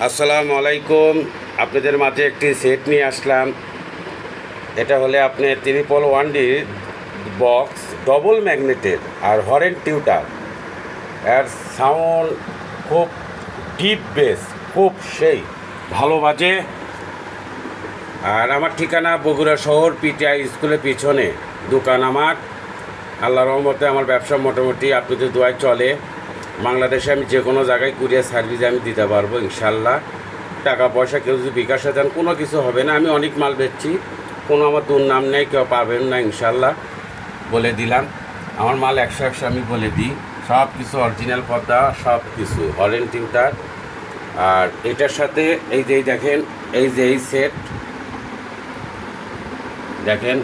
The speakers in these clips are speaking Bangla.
আসসালামু আলাইকুম। আপনাদের মাঝে একটি সেট নিয়ে আসলাম। এটা হলে আপনি triple one D box double ম্যাগনেটের আর হরেন টিউটার। এর সাউন্ড খুব ডিপ বেস খুব সেই, ভালো বাজে। আর আমার ঠিকানা বগুড়া শহর, পিটিআই স্কুলের পিছনে। দোকান আমার। আল্লাহ রহমতে আমার ব্যবসা মোটামুটি আপনাদের দোয়ায় চলে। বাংলাদেশে আমি যে কোনো জায়গায় কুরিয়ার সার্ভিস আমি দিতে পারব, ইনশাল্লাহ। টাকা পয়সা কেউ যদি বিকাশে দেন, কোনো কিছু হবে না। আমি অনেক মাল বেচছি, কোনো আমার দুর্নাম নেই, কেউ পাবেন না, ইনশাল্লাহ। বলে দিলাম। আমার মাল একশো একশো আমি বলে দিই। সব কিছু অরিজিনাল পদ্মা, সব কিছু টিউটার আর এটার সাথে এই যে দেখেন, এই যে, এই সেট দেখেন,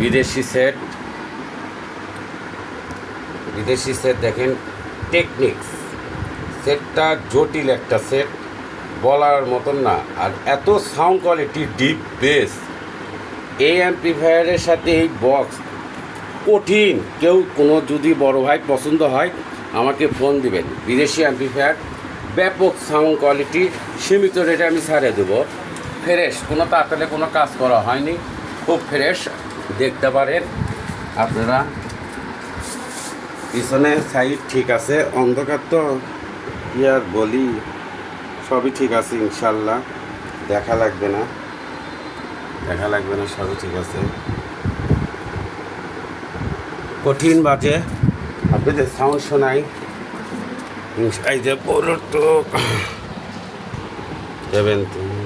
বিদেশি সেট বিদেশি সেট দেখেন টেকনিক্স সেটটা জটিল একটা সেট, বলার মতন না। আর এত সাউন্ড কোয়ালিটি ডিপ বেস এই অ্যাম্পিফায়ারের সাথে এই বক্স কঠিন। কেউ কোনো যদি বড় ভাই পছন্দ হয়, আমাকে ফোন দিবেন। বিদেশি অ্যাম্পিফায়ার ব্যাপক সাউন্ড কোয়ালিটি সীমিত রেটে আমি ছাড়ে দেবো। ফ্রেশ কোনো তাড়াতাড়ি কোনো কাজ করা হয়নি। খুব ফ্রেশ দেখতে পারেন আপনারা। পিছনে সাইড ঠিক আছে, অন্ধকার তো, কি আর বলি? সবই ঠিক আছে ইনশাল্লাহ, দেখা লাগবে না। দেখা লাগবে না, সবই ঠিক আছে। কঠিন বাজে আপনাদের সাউন্ড শোনাই এই যে বড় তো। দেবেন তুমি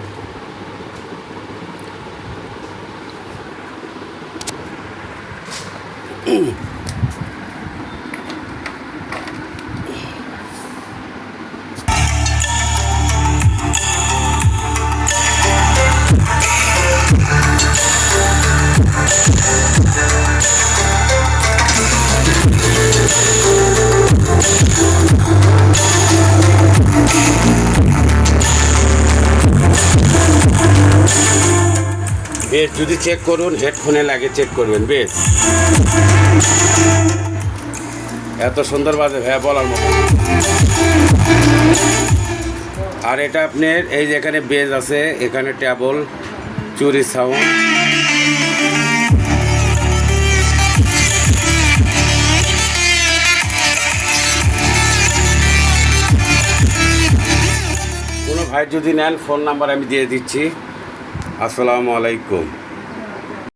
বেশ যদি চেক করুন হেডফোনে লাগে চেক করবেন, বেশ। এত সুন্দর বাজে ভাইয়া বলার মতো। আর এটা আপনার, এই যে এখানে বেজ আছে, এখানে টেবল চুরি সাউন্ড কোনো ভাই যদি নেন ফোন নাম্বার আমি দিয়ে দিচ্ছি। আসসালামু আলাইকুম।